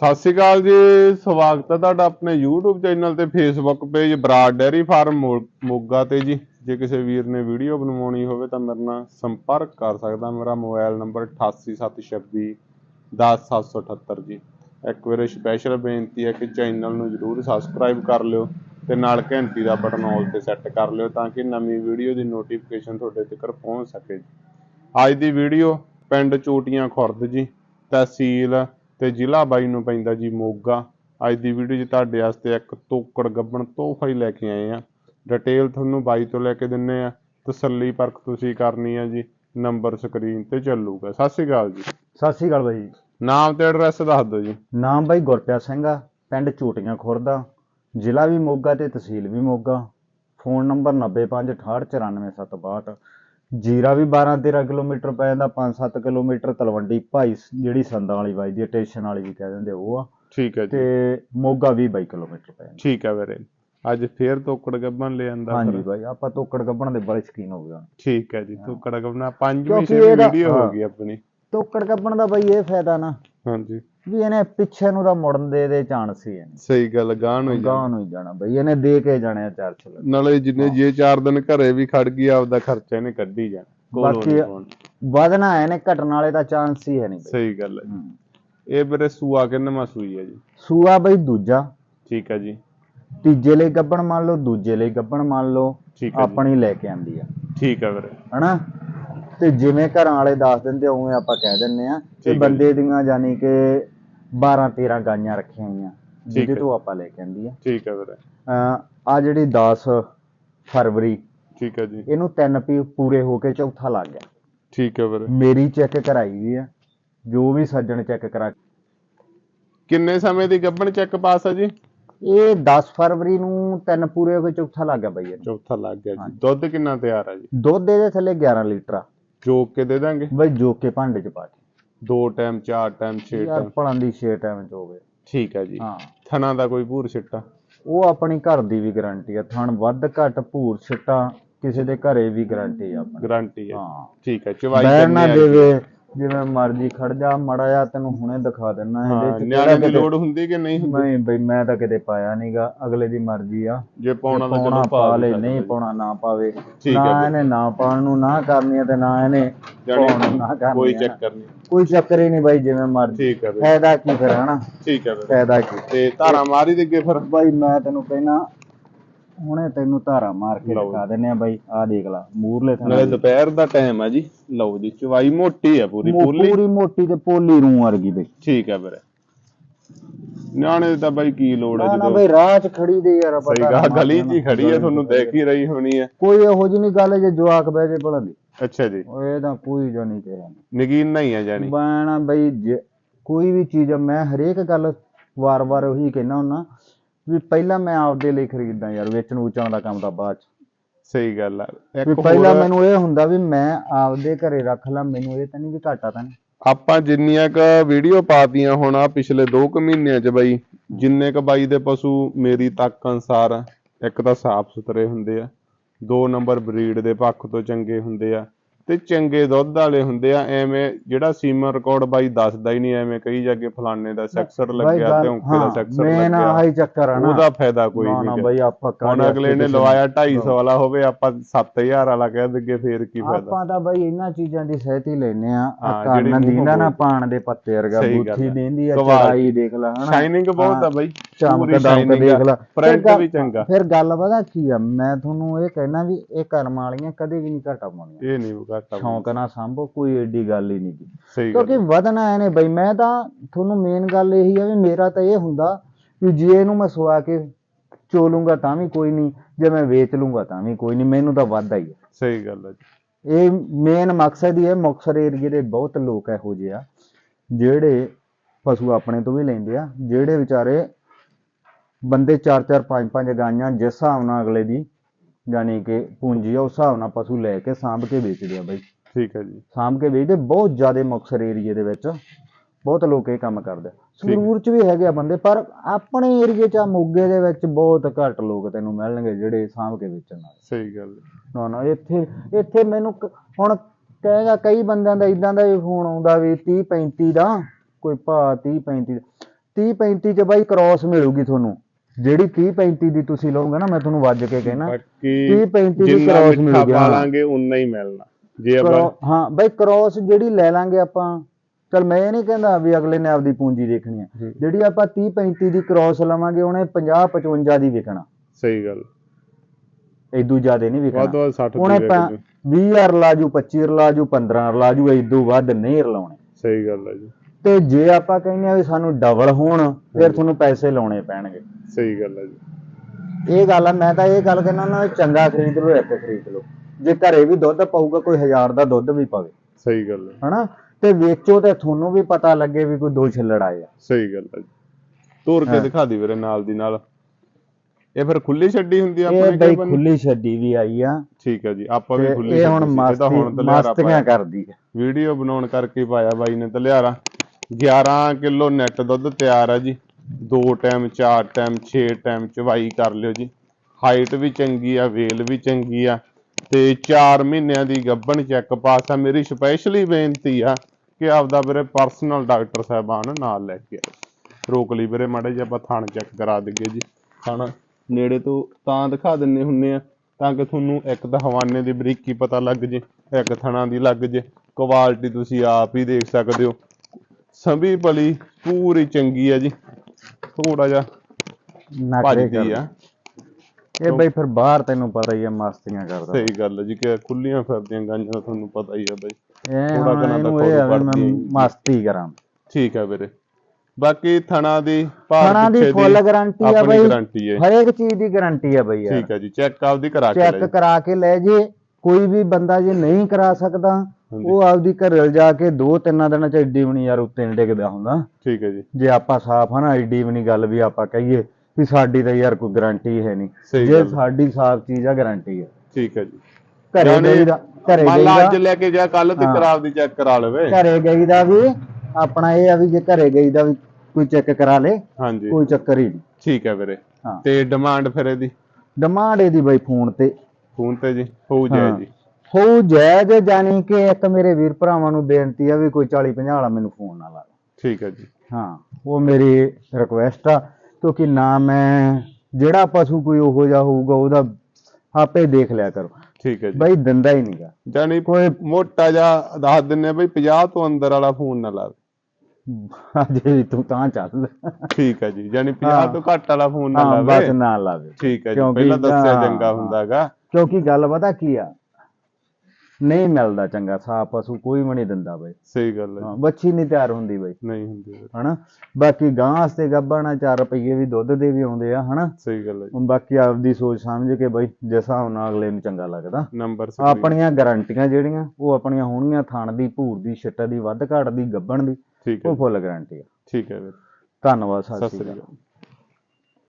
ਸਤਿ ਸ਼੍ਰੀ ਅਕਾਲ ਜੀ, ਸਵਾਗਤ ਹੈ ਤੁਹਾਡਾ ਆਪਣੇ YouTube ਚੈਨਲ ਤੇ, Facebook page Brar dairy farm Moga ਤੇ ਜੀ। ਜੇ ਕਿਸੇ ਵੀਰ ਨੇ ਵੀਡੀਓ ਬਣਵਾਉਣੀ ਹੋਵੇ ਤਾਂ ਮੇਰੇ ਨਾਲ ਸੰਪਰਕ ਕਰ ਸਕਦਾ। ਮੇਰਾ ਮੋਬਾਈਲ ਨੰਬਰ 8876 10778 ਜੀ। ਇੱਕ ਵਾਰ ਸਪੈਸ਼ਲ ਬੇਨਤੀ ਹੈ ਕਿ ਚੈਨਲ ਨੂੰ ਜਰੂਰ ਸਬਸਕ੍ਰਾਈਬ ਕਰ ਲਿਓ ਤੇ ਨਾਲ ਘੰਟੀ ਦਾ ਬਟਨ ਆਲ ਤੇ ਸੈੱਟ ਕਰ ਲਿਓ ਤਾਂ ਕਿ ਨਵੀਂ ਵੀਡੀਓ ਦੀ ਨੋਟੀਫਿਕੇਸ਼ਨ ਤੁਹਾਡੇ ਤੱਕ ਪਹੁੰਚ ਸਕੇ ਅੱਜ ਦੀ ਵੀਡੀਓ ਪਿੰਡ ਚੋਟੀਆਂ ਖੁਰਦ ਜੀ, ਤਹਿਸੀਲ ਤੇ ਜ਼ਿਲ੍ਹਾ ਬਾਈ ਨੂੰ ਪੈਂਦਾ ਜੀ ਮੋਗਾ। ਅੱਜ ਦੀ ਵੀਡੀਓ 'ਚ ਤੁਹਾਡੇ ਵਾਸਤੇ ਇੱਕ ਤੋਕੜ ਗੱਬਣ ਤੋਹਫਾ ਹੀ ਲੈ ਕੇ ਆਏ ਆ ਡਿਟੇਲ ਤੁਹਾਨੂੰ ਬਾਈ ਤੋਂ ਲੈ ਕੇ ਦਿੰਨੇ ਆ ਤਸੱਲੀ ਪਰਖ ਤੁਸੀਂ ਕਰਨੀ ਆ ਜੀ। ਨੰਬਰ ਸਕਰੀਨ ਤੇ ਚੱਲੂਗਾ। ਸਤਿ ਸ਼੍ਰੀ ਅਕਾਲ ਜੀ। ਸਤਿ ਸ਼੍ਰੀ ਅਕਾਲ ਬਾਈ। ਨਾਮ ਤੇ ਐਡਰੈਸ ਦੱਸ ਦਿਓ ਜੀ। ਨਾਮ ਬਾਈ ਗੁਰਪ੍ਰੀਤ ਸਿੰਘ ਆ। ਪਿੰਡ ਝੂਟੀਆਂ ਖੁਰਦਾ ਜ਼ਿਲ੍ਹਾ ਵੀ ਮੋਗਾ ਤੇ ਤਹਿਸੀਲ ਵੀ ਮੋਗਾ। ਫੋਨ ਨੰਬਰ 9568949762 ਜੀਰਾ ਵੀ 12 13 ਕਿਲੋਮੀਟਰ ਪੈ ਜਾਂਦਾ 5-7 ਕਿਲੋਮੀਟਰ ਤਲਵੰਡੀ ਭਾਈ ਸ- ਜਿਹੜੀ ਸੰਦਾਂ ਵਾਲੀ ਬਾਈ ਦੀ ਸਟੇਸ਼ਨ ਵਾਲੀ ਵੀ ਕਹਿ ਦਿੰਦੇ ਉਹ ਆ। ਠੀਕ ਹੈ ਤੇ ਜੀ ਮੋਗਾ ਵੀ 22 ਕਿਲੋਮੀਟਰ ਪੈ ਜਾਂਦਾ। ਠੀਕ ਹੈ ਵੀਰੇ। ਅੱਜ ਫੇਰ ਤੋਕੜ ਗੱਬਣ ਲੈ ਆਂਦਾ ਹਾਂਜੀ ਬਾਈ ਆਪਾਂ ਤੋਕੜ ਗੱਬਣ ਦੇ ਬੜੇ ਸ਼ਕੀਨ ਹੋ ਗਏ ਹੁਣ। ਠੀਕ ਹੈ ਜੀ ਤੋਕੜ ਗੱਬਣਾ ਪੰਜਵੀਂ ਕਿਉਂਕਿ ਛੇਵੀਂ ਇਹਦਾ- ਵੀਡੀਓ ਹੋ ਹਾਂ। ਗਈ ਆਪਣੀ। ਤੋਕੜ ਗੱਬਣ ਦਾ ਬਾਈ ਇਹ ਫਾਇਦਾ ਨਾ। ਹਾਂਜੀ। ਵੀ ਇਹਨੇ ਪਿੱਛੇ ਨੂੰ ਤਾਂ ਮੁੜਨ ਦੇ ਦੇ ਚਾਂਸ ਹੀ ਇਹਨੇ ਸਹੀ ਗੱਲ ਗਾਂ ਨੂੰ ਹੀ। ਗਾਂ ਨੂੰ ਹੀ ਜਾਣਾ ਬਈ ਇਹਨੇ ਦੇ ਕੇ ਜਾਣੇ ਆ ਚਾਰ ਛੱਲ ਨਾਲੇ ਜਿੰਨੇ ਜੇ ਚਾਰ ਦਿਨ ਘਰੇ ਵੀ ਖੜ ਗਈ ਆਪਦਾ ਖਰਚਾ ਇਹਨੇ ਕੱਢੀ ਜਾਣਾ। ਬਾਕੀ। ਵਧਣਾ ਇਹਨੇ ਘਟਣ ਵਾਲੇ ਤਾਂ ਚਾਂਸ ਹੀ ਹੈ ਨਹੀਂ ਸਹੀ ਗੱਲ ਹੈ। ਇਹ ਵੀਰੇ ਸੂਆ ਕਿੰਨਵਾਂ ਸੂਈ ਹੈ ਜੀ? ਸੂਆ ਬਈ ਦੂਜਾ। ਠੀਕ ਹੈ ਜੀ। ਤੀਜੇ ਲਈ ਗੱਬਣ ਮੰਨ ਲਓ ਦੂਜੇ ਲਈ ਗੱਬਣ ਮੰਨ ਲਓ ਆਪਣੀ ਲੈ ਕੇ ਆਂਦੀ ਆ। ਠੀਕ ਹੈ ਵੀਰੇ। ਹਨਾ? ਤੇ ਜਿਵੇਂ ਘਰਾਂ ਵਾਲੇ ਦੱਸ ਦਿੰਦੇ ਉਵੇਂ ਆਪਾਂ ਕਹਿ ਦਿੰਨੇ ਆ ਤੇ ਬੰਦੇ ਦੀਆਂ ਜਾਨੀ ਕਿ 12 13 ਗਾਈਆਂ ਰੱਖੀਆਂ ਹੋਈਆਂ। ਜਿਹਦੇ। ਤੋਂ ਆਪਾਂ ਲੈ ਕੇ ਆਂਦੀ ਆ। ਠੀਕ ਹੈ ਵੀਰੇ। ਆ ਜਿਹੜੀ 10 ਫਰਵਰੀ ਠੀਕ ਹੈ ਜੀ। ਇਹਨੂੰ ਤਿੰਨ ਪੀ ਪੂਰੇ ਹੋ ਕੇ ਚੌਥਾ ਲੱਗ ਗਿਆ। ਠੀਕ ਹੈ ਵੀਰੇ। ਮੇਰੀ ਚੈੱਕ ਕਰਾਈ ਵੀ ਆ। ਜੋ ਵੀ ਸੱਜਣ ਚੈੱਕ ਕਰਾ ਕਿੰਨੇ ਸਮੇਂ ਦੀ ਗੱਬਣ ਚੈੱਕ ਪਾਸ ਹੈ ਜੀ? ਇਹ 10 ਫਰਵਰੀ ਨੂੰ ਤਿੰਨ ਪੂਰੇ ਹੋ ਕੇ ਚੌਥਾ ਲੱਗ ਗਿਆ ਬਈ ਇਹਨੂੰ ਚੌਥਾ ਲੱਗ ਗਿਆ ਜੀ। ਦੁੱਧ ਕਿੰਨਾ ਤਿਆਰ ਹੈ ਜੀ? ਦੁੱਧ ਇਹਦੇ ਥੱਲੇ 11 ਲੀਟਰ ਆ। ਜੋਕ ਕੇ ਦੇ ਦਾਂਗੇ। ਬਈ ਜੋ ਕੇ ਭਾਂਡੇ ਚ ਪਾ ਕੇ। ਦੋ ਟਾਈਮ ਚਾਰ ਟਾਈਮ ਛੇ ਯਾਰ ਟਾਈਮ। ਭਲਾਂ ਦੀ 6 ਟਾਈਮ ਚ ਹੋਵੇ। ਠੀਕ ਹੈ ਜੀ। ਹਾਂ। ਥਣਾ ਦਾ ਕੋਈ ਭੂਰ ਛਿੱਟਾ ਉਹ ਆਪਣੀ ਘਰ ਦੀ ਵੀ ਗਾਰੰਟੀ ਆ। ਥਣ ਵੱਧ ਘੱਟ ਭੂਰ ਛਿੱਟਾ ਕਿਸੇ ਦੇ ਘਰੇ ਵੀ ਗਾਰੰਟੀ ਆ ਆਪਣੀ। ਗਾਰੰਟੀ ਹੈ ਹਾਂ। ਠੀਕ ਹੈ ਚਵਾਈ ਬੈਰ ਨਾ ਕਰਨੀ ਹੈ ਦੇਵੇ। ਜਿਵੇਂ ਮਰਜ਼ੀ ਖੜ ਜਾ ਮੜਾ ਜਾ ਤੈਨੂੰ ਹੁਣੇ ਦਿਖਾ ਦਿੰਨਾ ਹਾਂ ਇਹਦੇ ਚ ਨਿਆਣੇ ਦੀ ਕਿਹੜਾ ਲੋੜ ਹੁੰਦੀ ਕਿ ਨਹੀਂ ਹੁੰਦੀ? ਨਹੀਂ ਬਈ ਮੈਂ ਤਾਂ ਕਿਤੇ ਪਾਇਆ ਨਹੀਂਗਾ ਅਗਲੇ ਦੀ ਮਰਜ਼ੀ ਆ। ਜੇ ਪਾਉਣਾ ਤਾਂ ਪਾਉਣਾ ਚਲੋ ਪਾ ਲੈ ਨਹੀਂ ਪਾਉਣਾ ਨਾ ਪਾਵੇ। ਠੀਕ ਹੈ ਨਾ। ਇਹਨੇ ਨਾ ਪਾਉਣ ਨੂੰ ਨਾ ਕਰਨੀ ਆ ਤੇ ਨਾ ਇਹਨੇ ਜਾਣੀ ਪਾਉਣ ਨੂੰ ਨਾ ਕਰਨੀ ਕੋਈ ਆ। ਚੱਕਰ ਨਹੀਂ। ਕੋਈ ਚੱਕਰ ਹੀ ਨਹੀਂ ਬਾਈ ਜਿਵੇਂ ਮਰਜ਼ੀ। ਠੀਕ ਹੈ ਬਈ ਫਾਇਦਾ ਕੀ ਫਿਰ ਹਨਾ? ਠੀਕ ਹੈ ਬਈ ਫਾਇਦਾ ਕੀ। ਤੇ ਧਾਰਾ ਮਾਰੀ ਦੇ ਅੱਗੇ ਫਿਰ। ਬਾਈ ਮੈਂ ਤੈਨੂੰ ਕਹਿਣਾ ਹੁਣੇ ਤੈਨੂੰ ਧਾਰਾ ਮਾਰ ਕੇ ਲਓ। ਦਿਖਾ ਦਿੰਨੇ ਆ ਬਾਈ ਆਹ ਦੇਖ ਲਾ ਮੂਰਲੇ ਥਾਂ ਨਾਲੇ ਦੁਪਹਿਰ ਦਾ ਟਾਈਮ ਹੈ ਜੀ। ਲਓ ਜੀ ਚਵਾਈ ਮੋਟੀ ਹੈ ਪੂਰੀ ਪੂਰੀ ਪੂਰੀ ਮੋਟੀ ਤੇ ਪੋਲੀ ਰੂ ਵਰਗੀ ਬਈ। ਠੀਕ ਹੈ ਵੀਰੇ। ਨਿਆਣੇ ਦੀ ਤਾਂ ਬਾਈ ਕੀ ਲੋੜ ਨਾ ਨਾ ਜਦੋਂ ਬਈ ਰਾਹ 'ਚ ਖੜੀ ਦੇ ਯਾਰ ਆਪਾਂ ਸਹੀ ਧਾਰਾ ਗੱਲ ਹੀ ਖੜੀ ਹੈ ਤੁਹਾਨੂੰ ਦੇਖ ਹੀ ਰਹੀ ਹੋਣੀ ਹੈ ਕੋਈ ਇਹੋ ਜਿਹੀ ਨਹੀਂ ਗੱਲ ਜੇ ਜਵਾਕ ਬਹਿ ਜੇ ਭਲਾ ਦੀ। ਅੱਛਾ ਜੀ। ਉਹ ਇਹਦਾ ਕੋਈ ਜੋ ਨਹੀਂ ਤੇਰਾ। ਨਗੀਨ ਨਹੀਂ ਹੈ ਜਾਣੀ। ਬਾਣਾ ਬਈ ਜੇ- ਕੋਈ ਵੀ ਚੀਜ਼ ਆ, ਮੈਂ ਹਰੇਕ ਗੱਲ ਵਾਰ-ਵਾਰ ਉਹੀ ਕਹਿਣਾ ਹੁੰਨਾ ਵੀ ਪਹਿਲਾਂ ਮੈਂ ਆਪਦੇ ਲਈ ਖਰੀਦਦਾ ਯਾਰ ਵੇਚਣ ਵੂਚਣ ਦਾ ਕੰਮ ਤਾਂ ਬਾਅਦ ਚ। ਸਹੀ ਗੱਲ ਹੈ ਵੀ ਪਹਿਲਾਂ ਹੋਰ ਮੈਨੂੰ ਇਹ ਹੁੰਦਾ ਵੀ ਮੈਂ ਆਪਦੇ ਘਰੇ ਰੱਖ ਲਾਂ ਮੈਨੂੰ ਇਹ ਤਾਂ ਨਹੀਂ ਵੀ ਘਾਟਾ ਤਾਂ ਨਹੀਂ। ਆਪਾਂ ਜਿੰਨੀਆਂ ਕ ਵੀਡੀਓ ਪਾਤੀਆਂ ਹੁਣ ਆ ਪਿਛਲੇ 2 ਕੁ ਮਹੀਨਿਆਂ ਚ ਬਾਈ ਜਿੰਨੇ ਕ ਬਾਈ ਦੇ ਪਸ਼ੂ ਮੇਰੀ ਤੱਕ ਅਨਸਾਰ ਇੱਕ ਤਾਂ ਸਾਫ਼ ਸੁਥਰੇ ਹੁੰਦੇ ਆ ਦੋ ਨੰਬਰ ਬਰੀਡ ਦੇ ਪੱਖ ਤੋਂ ਚੰਗੇ ਹੁੰਦੇ ਆ ਤੇ ਚੰਗੇ ਦੁੱਧ ਵਾਲੇ ਹੁੰਦੇ ਆ ਐਵੇਂ ਜਿਹੜਾ ਸੀਮਾ ਰਿਕਾਰਡ ਬਾਈ ਦੱਸਦਾ ਹੀ ਨਹੀਂ ਐਵੇਂ ਕਹੀ ਜਾਗੇ ਫਲਾਣੇ ਦਾ ਸੈਕਸਰ ਲੱਗਿਆ ਤੇ ਔਂਕੇ ਦਾ ਸੈਕਸਰ ਮੈਂ ਨਾ ਲੱਗਿਆ। ਆਹੀ ਚੱਕਰ ਆ ਨਾ। ਉਹਦਾ ਫਾਇਦਾ ਕੋਈ ਨਾ ਨਾ ਨਹੀਂ ਬਈ ਆਪਾਂ ਹੁਣ ਅਗਲੇ ਨੇ ਲਵਾਇਆ 250 ਵਾਲਾ ਹੋਵੇ ਆਪਾਂ 7000 ਵਾਲਾ ਕਹਿ ਦਈਏ ਫੇਰ ਕੀ ਫਾਇਦਾ? ਆਪਾਂ ਤਾਂ ਬਈ ਇਹਨਾਂ ਚੀਜ਼ਾਂ ਦੀ ਸਹਿਤੀ ਲੈਨੇ ਆ ਹਾਂ, ਆ ਜਿਹੜੀ ਕੰਨ ਮੂੰਹੋਂ ਦੀਂਦਾ ਨਾ ਪਾਣ ਦੇ ਪੱਤੇ ਵਰਗਾ ਬੂਥੀ। ਦੇਂਦੀ ਆ। ਚੜਾਈ ਦੇਖ ਲੈ ਹਨਾ? ਸ਼ਾਈਨਿੰਗ ਬਹੁਤ ਆ ਬਾਈ। ਚਮਕ ਪੂਰੀ ਦਮਕ shining ਦੇਖ ਆ। ਲੈ। ਪ੍ਰਿੰਟ ਫਿਰ ਗੱਲ- ਵੀ ਚੰਗਾ। ਫਿਰ ਗੱਲ ਪਤਾ ਕੀ ਆ ਮੈਂ ਤੁਹਾਨੂੰ ਇਹ ਕਹਿਣਾ ਵੀ ਇਹ ਕਰਮ ਵਾਲੀਆਂ ਕਦੇ ਵੀ ਨਹੀਂ ਘਟਾ ਪਾਉਣੀਆਂ ਇਹ ਨਹੀਂ ਘਾਟਾ ਸ਼ੌਂਕ ਨਾਲ ਸੰਭੋ ਕੋਈ ਏਡੀ ਗੱਲ ਹੀ ਨਹੀਂ ਕਿਉਂਕਿ ਵਧਣਾ ਇਹਨੇ ਬਈ ਮੈਂ ਤਾਂ ਤੁਹਾਨੂੰ ਮੇਨ ਗੱਲ ਇਹੀ ਆ ਵੀ ਮੇਰਾ ਤਾਂ ਇਹ ਹੁੰਦਾ ਵੀ ਜੇ ਇਹਨੂੰ ਮੈਂ ਸਵਾ ਕੇ ਚੋਲੂੰਗਾ ਤਾਂ ਵੀ ਕੋਈ ਨਹੀਂ ਜੇ ਮੈਂ ਵੇਚ ਲੂੰਗਾ ਤਾਂ ਵੀ ਕੋਈ ਨਹੀਂ ਮੈਨੂੰ ਤਾਂ ਵਾਧਾ ਹੀ ਆ। ਸਹੀ ਗੱਲ ਹੈ ਜੀ। ਇਹ ਮੇਨ ਮਕਸਦ ਹੀ ਹੈ ਮੁਕਤਸਰ ਏਰੀਏ ਦੇ ਬਹੁਤ ਲੋਕ ਇਹੋ ਜਿਹੇ ਆ ਜਿਹੜੇ ਪਸ਼ੂ ਆਪਣੇ ਤੋਂ ਵੀ ਲੈਂਦੇ ਆ ਜਿਹੜੇ ਵਿਚਾਰੇ ਬੰਦੇ 4-4 5-5 ਗਾਈਆਂ ਜਿਸ ਹਿਸਾਬ ਨਾਲ ਅਗਲੇ ਦੀ ਯਾਨੀ ਕਿ ਪੂੰਜੀ ਆ ਉਸ ਹਿਸਾਬ ਨਾਲ ਪਸ਼ੂ ਲੈ ਕੇ ਸਾਂਭ ਕੇ ਵੇਚਦੇ ਆ ਬਾਈ। ਠੀਕ ਹੈ ਜੀ। ਸਾਂਭ ਕੇ ਵੇਚਦੇ ਬਹੁਤ ਜ਼ਿਆਦਾ ਮੁਕਤਸਰ ਏਰੀਏ ਦੇ ਵਿੱਚ ਬਹੁਤ ਲੋਕ ਇਹ ਕੰਮ ਕਰਦੇ। ਸੰਗਰੂਰ ਚ ਵੀ ਹੈਗੇ ਆ ਬੰਦੇ ਪਰ ਆਪਣੇ ਏਰੀਏ ਚ ਆ ਮੋਗੇ ਦੇ ਵਿੱਚ ਬਹੁਤ ਘੱਟ ਲੋਕ ਤੈਨੂੰ ਮਿਲਣਗੇ ਜਿਹੜੇ ਸਾਂਭ ਕੇ ਵੇਚਣ ਵਾਲੇ। ਸਹੀ ਗੱਲ। ਨਾ ਨਾ ਇੱਥੇ ਇੱਥੇ ਮੈਨੂੰ ਹੁਣ ਕਹੇਗਾ ਕਈ ਬੰਦਿਆਂ ਦਾ ਇਦਾਂ ਦਾ ਵੀ ਫੋਨ ਆਉਂਦਾ ਵੀ 30 35 ਦਾ ਕੋਈ ਭਾ 30 35 ਦਾ। 30 35 ਚ ਬਾਈ ਕ੍ਰਾਸ ਮਿਲੂਗੀ ਤੁਹਾਨੂੰ। ਜਿਹੜੀ 30 35 ਦੀ ਤੁਸੀਂ ਲਓਗੇ ਨਾ ਮੈਂ ਤੁਹਾਨੂੰ ਵੱਜ ਕੇ ਕਹਿਣਾ ਬਾਕੀ 30 35 ਦੀ ਜਿੰਨਾ ਕ੍ਰਾਸ ਮਿੱਠਾ ਮਿਲੂਗੀ ਪਾ ਹਾਂ ਲਾਂਗੇ ਉਨਾ ਹੀ ਮਿਲਣਾ। ਜੇ ਆਪਾਂ ਕਰੋ- ਹਾਂ ਬਾਈ ਕ੍ਰਾਸ ਜਿਹੜੀ ਲੈ ਲਾਂਗੇ ਆਪਾਂ ਚਲ ਮੈਂ ਇਹ ਨਹੀਂ ਕਹਿੰਦਾ ਵੀ ਅਗਲੇ ਨੇ ਆਪਦੀ ਪੂੰਜੀ ਦੇਖਣੀ ਹੈ। ਹੂੰ। ਜਿਹੜੀ ਆਪਾਂ 30 35 ਦੀ ਕ੍ਰਾਸ ਲਵਾਂਗੇ ਉਹਨੇ 50 55 ਦੀ ਵਿਕਣਾ। ਸਹੀ ਗੱਲ। ਇਦੋਂ ਜ਼ਿਆਦਾ ਨਹੀਂ ਵੱਧ ਵਿਕਣਾ ਤੋਂ ਵੱਧ 60 ਉਹਨੇ ਪਾ- ਵੇਚਦੇ। 20 ਹਜ਼ਾਰ ਲਾਜੂ 25 ਲਾਜੂ 15 ਲਾਜੂ ਇਦੋਂ ਵੱਧ ਨਹੀਂ ਰਲਾਉਣੇ। ਸਹੀ ਗੱਲ ਹੈ ਜੀ। ਤੇ ਜੇ ਆਪਾਂ ਕਹਿੰਦੇ ਆ ਵੀ ਸਾਨੂੰ ਡਬਲ ਹੋਣ ਫਿਰ ਤੁਹਾਨੂੰ ਪੈਸੇ ਲਾਉਣੇ ਪੈਣਗੇ। ਸਹੀ ਗੱਲ ਹੈ ਜੀ। ਇਹ ਗੱਲ ਆ ਮੈਂ ਤਾਂ ਇਹ ਗੱਲ ਕਹਿੰਦਾ ਨਾ ਚੰਗਾ ਖਰੀਦ ਲਓ ਇੱਕ ਖਰੀਦ ਲਓ। ਜੇ ਘਰੇ ਵੀ ਦੁੱਧ ਪਾਊਗਾ ਕੋਈ ਹਜ਼ਾਰ ਦਾ ਦੁੱਧ ਵੀ ਪਾਵੇ। ਸਹੀ ਗੱਲ ਹੈ। ਹਨਾ? ਤੇ ਵੇਚੋ ਤੇ ਤੁਹਾਨੂੰ ਵੀ ਪਤਾ ਲੱਗੇ ਵੀ ਕੋਈ ਦੋ ਛਿੱਲੜ ਆਏ ਆ। ਸਹੀ ਗੱਲ ਹੈ ਜੀ। ਤੋਰ ਕੇ। ਦਿਖਾ ਦੀ ਵੀਰੇ ਨਾਲ ਦੀ ਨਾਲ। ਇਹ ਫਿਰ ਖੁੱਲੀ ਛੱਡੀ ਹੁੰਦੀ ਆ ਇਹ ਆਪਣੇ ਬੰਨੇ ਖੁੱਲੀ ਛੱਡੀ ਵੀ ਆਈ ਆ। ਠੀਕ ਹੈ ਜੀ ਆਪਾਂ ਵੀ ਖੁੱਲੀ ਇਹ ਛੱਡੀ ਇਹ ਹੁਣ ਮਸਤੀਆਂ ਕਰਦੀ ਆ। ਵੀਡੀਓ ਬਣਾਉਣ ਕਰਕੇ ਪਾਇਆ ਬਾਈ ਨੇ ਤਲਿਆਰਾ 11 ਕਿਲੋ ਨੈਟ ਦੁੱਧ ਤਿਆਰ ਆ ਜੀ। ਦੋ ਟਾਈਮ ਚਾਰ ਟਾਈਮ 6 ਟਾਈਮ ਚਵਾਈ ਕਰ ਲਿਓ ਜੀ। ਹਾਈਟ ਵੀ ਚੰਗੀ ਆ ਵੇਲ ਵੀ ਚੰਗੀ ਆ। ਤੇ 4 ਮਹੀਨਿਆਂ ਦੀ ਗੱਭਣ ਚੈੱਕ ਪਾਸ ਆ। ਮੇਰੀ ਸਪੈਸ਼ਲੀ ਬੇਨਤੀ ਆ ਕਿ ਆਪਦਾ ਵੀਰੇ ਪਰਸਨਲ ਡਾਕਟਰ ਸਾਹਿਬਾਨ ਨਾਲ ਲੈ ਕੇ ਆਓ। ਰੋਕ ਲਈ ਵੀਰੇ, ਮਾੜੇ ਜਿਹਾ ਆਪਾਂ ਥਣ ਚੈੱਕ ਕਰਾ ਦਈਏ ਜੀ। ਥਣ ਨੇੜੇ ਤੋਂ ਤਾਂ ਦਿਖਾ ਦਿੰਨੇ ਹੁੰਨੇ ਆ, ਤਾਂ ਕਿ ਤੁਹਾਨੂੰ ਇੱਕ ਤਾਂ ਹਵਾਨੇ ਦੀ ਬਰੀਕੀ ਪਤਾ ਲੱਗ ਜੇ, ਇੱਕ ਥਣਾ ਦੀ ਲੱਗ ਜੇ। ਕੁਆਲਿਟੀ ਤੁਸੀਂ ਆਪ ਹੀ ਦੇਖ ਸਕਦੇ ਹੋ। ਸੰਭੀ ਭਲੀ ਪੂਰੀ ਚੰਗੀ ਆ ਜੀ। ਥੋੜਾ ਜਿਹਾ ਨਖਰੇ ਭੱਜਦੀ ਆ। ਕਰਦਾ ਇਹ ਬਈ ਫਿਰ ਬਾਹਰ ਤੈਨੂੰ ਪਤਾ ਹੀ ਆ ਮਸਤੀਆਂ ਕਰਦਾ। ਸਹੀ ਗੱਲ ਹੈ ਜੀ ਕਿ ਖੁੱਲੀਆਂ ਫਿਰਦੀਆਂ ਦਾ ਤੁਹਾਨੂੰ ਪਤਾ ਹੀ ਆ ਬਈ। ਇਹ ਥੋੜ੍ਹਾ ਹੁਣ ਕੁ ਨਾ ਤਾਂ ਇਹਨੂੰ ਇਹ ਆ ਵੀ ਕੋਲ ਮੈਂ ਪੜਦੀ ਹੈਗੀ। ਮਸਤੀ ਕਰਾਂ। ਠੀਕ ਹੈ ਵੀਰੇ। ਬਾਕੀ ਥਣਾ ਦੀ ਭਾਰ ਖਾਣਾ ਦੀ ਪਿੱਛੇ ਫੁੱਲ ਗਾਰੰਟੀ ਆ ਆਪਣੀ ਬਈ। ਗਾਰੰਟੀ ਹੈ। ਹਰੇਕ ਚੀਜ਼ ਦੀ ਗਾਰੰਟੀ ਆ ਬਈ ਯਾਰ। ਠੀਕ ਹੈ ਜੀ ਚੈੱਕ ਆਪਦੀ ਕਰਾ ਕੇ ਚੈੱਕ ਜੀ। ਕਰਾ ਕੇ ਲੈ ਜੇ। ਕੋਈ ਵੀ ਬੰਦਾ ਜੇ ਨਹੀਂ ਕਰਾ ਸਕਦਾ। ਉਹ ਆਪਦੀ ਘਰੇ ਜਾ ਕੇ ਦੋ ਤਿੰਨ ਦਿਨਾਂ ਚ ਐਡੀ ਵੀ ਨਹੀਂ ਯਾਰ ਉੱਤੇ ਨਹੀਂ ਡਿੱਗਦਾ ਹੁੰਦਾ। ਠੀਕ ਹੈ ਜੀ। ਜੇ ਆਪਾਂ ਸਾਫ਼ ਆ ਨਾ ਐਡੀ ਵੀ ਨਹੀਂ ਗੱਲ ਵੀ ਆਪਾਂ ਕਹੀਏ ਵੀ ਸਾਡੀ ਤਾਂ ਯਾਰ ਕੋਈ ਗਾਰੰਟੀ ਹੈ ਨਹੀਂ ਸਹੀ ਜੇ ਗੱਲ ਹੈ। ਸਾਡੀ ਸਾਫ਼ ਚੀਜ਼ ਆ ਗਾਰੰਟੀ ਹੈ ਠੀਕ ਹੈ ਜੀ। ਘਰੇ ਯਾਨੀ ਗਈ ਦਾ ਘਰੇ ਮੰਨ ਗਈ ਲਾ ਦਾ ਅੱਜ ਲੈ ਕੇ ਜਾ ਕੱਲ ਤੇ ਹਾਂ। ਕਰਾ ਆਪਦੀ ਚੈੱਕ ਕਰਾ ਲਵੇ। ਘਰੇ ਗਈ ਦਾ ਵੀ ਆਪਣਾ ਇਹ ਆ ਵੀ ਜੇ ਘਰੇ ਗਈ ਦਾ ਵੀ ਕੋਈ ਚੈੱਕ ਕਰਾ ਲੇ ਹਾਂਜੀ। ਕੋਈ ਚੱਕਰ ਹੀ ਨਹੀਂ ਠੀਕ ਹੈ ਵੀਰੇ। ਹਾਂ। ਤੇ ਡਿਮਾਂਡ ਫਿਰ ਇਹਦੀ? ਡਿਮਾਂਡ ਇਹਦੀ ਬਈ ਫੋਨ ਤੇ। ਫੋਨ ਤੇ ਜੀ ਹੋਊ ਜਾਏ ਹਾਂ। ਜੀ। ਹੋ ਜਾਇਜ਼ ਜਾਨੀ ਕਿ ਇੱਕ ਮੇਰੇ ਵੀਰ ਭਰਾਵਾਂ ਨੂੰ ਬੇਨਤੀ ਆ ਵੀ ਕੋਈ 40 50 ਵਾਲਾ ਮੈਨੂੰ ਫੋਨ ਨਾ ਲਾਵੇ। ਠੀਕ ਹੈ ਜੀ। ਹਾਂ ਉਹ ਮੇਰੀ ਰਿਕੁਐਸਟ ਆ ਕਿਉਂਕਿ ਨਾ ਮੈਂ ਜਿਹੜਾ ਪਸ਼ੂ ਕੋਈ ਉਹੋ ਜਿਹਾ ਹੋਊਗਾ ਉਹਦਾ ਆਪੇ ਦੇਖ ਲਿਆ ਕਰੋ। ਠੀਕ ਹੈ ਜੀ। ਬਈ ਦਿੰਦਾ ਹੀ ਨਹੀਂਗਾ ਜਾਨੀ ਕੋਈ ਮੋਟਾ ਜਿਹਾ ਦੱਸ ਦਿੰਨੇ ਆ ਬਈ 50 ਤੋਂ ਅੰਦਰ ਵਾਲਾ ਫੋਨ ਨਾ ਲਾਵੇ। ਅਜੇ ਵੀ ਤੂੰ ਤਾਂ ਚੱਲ। ਠੀਕ ਹੈ ਜੀ ਜਾਨੀ 50 ਹਾਂ। ਤੋਂ ਘੱਟ ਵਾਲਾ ਫੋਨ ਨਾ ਹਾਂ ਬਸ ਲਾਵੇ ਨਾ ਲਾਵੇ। ਠੀਕ ਹੈ ਜੀ ਕਿਉਂਕਿ ਪਹਿਲਾਂ ਦੱਸਿਆ ਹਾਂ, ਚੰਗਾ ਹਾਂ। ਹੁੰਦਾਗਾ। ਕਿਉਂਕਿ ਗੱਲ ਪਤਾ ਕੀ ਆ? ਨਹੀਂ ਮਿਲਦਾ ਚੰਗਾ ਸਾਫ਼ ਪਸ਼ੂ ਕੋਈ ਵੀ ਨਹੀਂ ਦਿੰਦਾ ਬਈ। ਸਹੀ ਗੱਲ ਹੈ ਹਾਂ ਬੱਚੀ ਨਹੀਂ ਤਿਆਰ ਹੁੰਦੀ ਬਈ। ਨਹੀਂ ਹੁੰਦੀ। ਹਨਾ? ਬਾਕੀ ਗਾਂ ਵਾਸਤੇ ਗੱਭਣਾ 4 ਰੁਪਏ ਵੀ ਦੁੱਧ ਦੇ ਵੀ ਆਉਂਦੇ ਆ ਹਨਾ? ਸਹੀ ਗੱਲ ਹੈ ਜੀ। ਹੁਣ ਬਾਕੀ ਆਪਦੀ ਸੋਚ ਸਮਝ ਕੇ ਬਈ ਜਿਸ ਹਿਸਾਬ ਨਾਲ ਅਗਲੇ ਨੂੰ ਚੰਗਾ ਲੱਗਦਾ। ਨੰਬਰ ਆਪਣੀਆਂ ਗਾਰੰਟੀਆਂ ਜਿਹੜੀਆਂ ਉਹ ਆਪਣੀਆਂ ਹੋਣਗੀਆਂ ਥਣ ਦੀ ਭੂਰ ਦੀ ਛਿੱਟਾ ਦੀ ਵੱਧ ਘਾਟ ਦੀ ਗੱਭਣ ਦੀ ਠੀਕ ਹੈ ਉਹ ਫੁੱਲ ਗਾਰੰਟੀ ਆ। ਠੀਕ ਹੈ ਵੀਰੇ। ਧੰਨਵਾਦ ਸਤਿ ਸ਼੍ਰੀ ਅਕਾਲ।